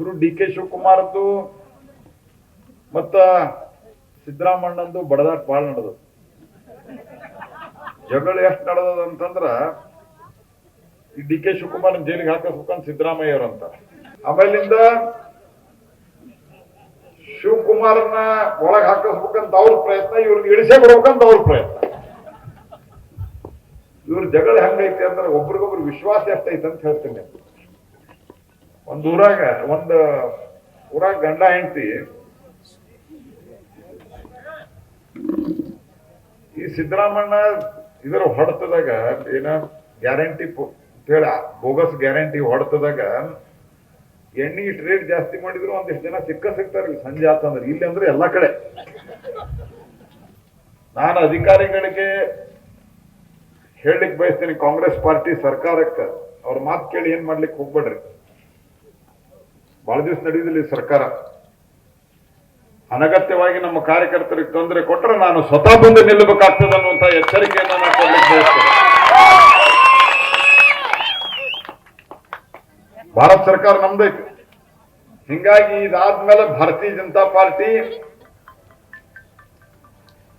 ಇಬ್ರು D K ಶಿವಕುಮಾರ್ದು ಮತ್ತ ಸಿದ್ದರಾಮಣ್ಣಂದು ಬಡದಾಟ ಭಾಳ ನಡೆದು ಜಗಳ ಎಷ್ಟು ನಡೆದದ ಅಂತಂದ್ರ ಈ ಡಿ ಕೆ ಶಿವಕುಮಾರ್ ಜೈಲಿಗೆ ಹಾಕಿಸ್ಬೇಕಂತ ಸಿದ್ದರಾಮಯ್ಯ ಅವ್ರು ಅಂತ ಆಮೇಲಿಂದ ಶಿವಕುಮಾರ್ನ ಒಳಗೆ ಹಾಕಿಸ್ಬೇಕಂತ ಅವ್ರ ಪ್ರಯತ್ನ ಇವ್ರಿಗೆ ಇಳಿಸೇ ಬಿಡ್ಬೇಕಂತ ಅವ್ರ ಪ್ರಯತ್ನ. ಇವ್ರ ಜಗಳ ಹೆಂಗೈತಿ ಅಂದ್ರೆ ಒಬ್ರಿಗೊಬ್ರು ವಿಶ್ವಾಸ ಎಷ್ಟೈತೆ ಅಂತ ಹೇಳ್ತೀನಿ. ಒಂದ್ ಊರಾಗ ಒಂದ್ ಊರಾಗ ಗಂಡ ಹೆಂಡತಿ ಈ ಸಿದ್ದರಾಮಣ್ಣ ಇದರ ಹೊಡೆತದಾಗ ಏನ ಗ್ಯಾರಂಟಿ ಹೇಳ, ಬೋಗಸ್ ಗ್ಯಾರಂಟಿ ಹೊಡೆತದಾಗ ಎಣ್ಣೆ ರೇಟ್ ಜಾಸ್ತಿ ಮಾಡಿದ್ರು ಒಂದಿಷ್ಟು ಜನ ಸಿಕ್ಕ ಸಿಗ್ತಾರೆ ಇಲ್ಲಿ ಸಂಜೆ ಆತಂದ್ರೆ. ಇಲ್ಲಿ ಅಂದ್ರೆ ಎಲ್ಲಾ ಕಡೆ. ನಾನು ಅಧಿಕಾರಿಗಳಿಗೆ ಹೇಳಲಿಕ್ಕೆ ಬಯಸ್ತೀನಿ, ಕಾಂಗ್ರೆಸ್ ಪಾರ್ಟಿ ಸರ್ಕಾರಕ್ಕೆ, ಅವ್ರ ಮಾತು ಕೇಳಿ ಏನ್ ಮಾಡ್ಲಿಕ್ಕೆ ಹೋಗ್ಬೇಡ್ರಿ. ಬಹಳ ದಿವಸ ನಡೆಯುದಿಲ್ಲ ಸರ್ಕಾರ. ಅನಗತ್ಯವಾಗಿ ನಮ್ಮ ಕಾರ್ಯಕರ್ತರಿಗೆ ತೊಂದರೆ ಕೊಟ್ಟರೆ ನಾನು ಸ್ವತಃ ಮುಂದೆ ನಿಲ್ಲಬೇಕಾಗ್ತದೆ ಅನ್ನುವಂತ ಎಚ್ಚರಿಕೆಯನ್ನು ನಾನು ಕೊಡಲಿಕ್ಕೆ ಭಾರತ ಸರ್ಕಾರ ನಮ್ದೈತಿ. ಹಿಂಗಾಗಿ ಇದಾದ್ಮೇಲೆ ಭಾರತೀಯ ಜನತಾ ಪಾರ್ಟಿ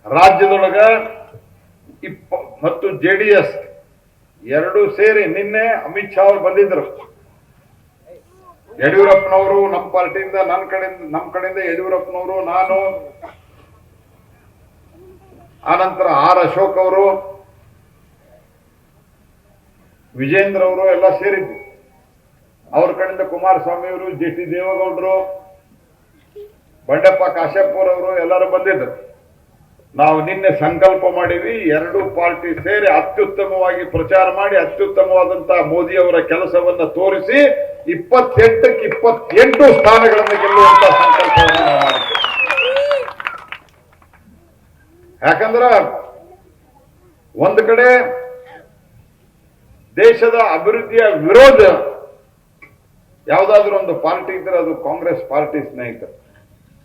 ರಾಜ್ಯದೊಳಗ ಇಪ್ಪ ಮತ್ತು ಜೆ ಡಿ ಎಸ್ ಎರಡು ಸೇರಿ ನಿನ್ನೆ ಅಮಿತ್ ಶಾ ಅವರು ಬಂದಿದ್ರು. ಯಡಿಯೂರಪ್ಪನವರು ನಮ್ಮ ಪಾರ್ಟಿಯಿಂದ ನನ್ನ ಕಡೆಯಿಂದ ನಮ್ಮ ಕಡೆಯಿಂದ ಯಡಿಯೂರಪ್ಪನವರು, ನಾನು, ಆನಂತರ ಆರ್ ಅಶೋಕ್ ಅವರು, ವಿಜೇಂದ್ರ ಅವರು ಎಲ್ಲ ಸೇರಿದ್ರು ಅವ್ರ ಕಡೆಯಿಂದ ಕುಮಾರಸ್ವಾಮಿ ಅವರು, ಜಿ ಟಿ ದೇವೇಗೌಡರು, ಬಂಡೆಪ್ಪ ಕಾಶ್ಯಪ್ಪರವರು ಎಲ್ಲರೂ ಬಂದಿದ್ದರು. ನಾವು ನಿನ್ನೆ ಸಂಕಲ್ಪ ಮಾಡಿದ್ವಿ, ಎರಡು ಪಾರ್ಟಿ ಸೇರಿ ಅತ್ಯುತ್ತಮವಾಗಿ ಪ್ರಚಾರ ಮಾಡಿ, ಅತ್ಯುತ್ತಮವಾದಂತಹ ಮೋದಿ ಅವರ ಕೆಲಸವನ್ನ ತೋರಿಸಿ, ಇಪ್ಪತ್ತೆಂಟಕ್ಕೆ ಇಪ್ಪತ್ತೆಂಟು ಸ್ಥಾನಗಳನ್ನು ಗೆಲ್ಲುವಂತಹ ಸಂಕಲ್ಪವನ್ನು ಯಾಕಂದ್ರ, ಒಂದು ಕಡೆ ದೇಶದ ಅಭಿವೃದ್ಧಿಯ ವಿರೋಧ, ಯಾವುದಾದ್ರೂ ಒಂದು ಪಾರ್ಟಿ ಇದ್ರೆ ಅದು ಕಾಂಗ್ರೆಸ್ ಪಾರ್ಟಿ ಸ್ನೇಹಿತರು.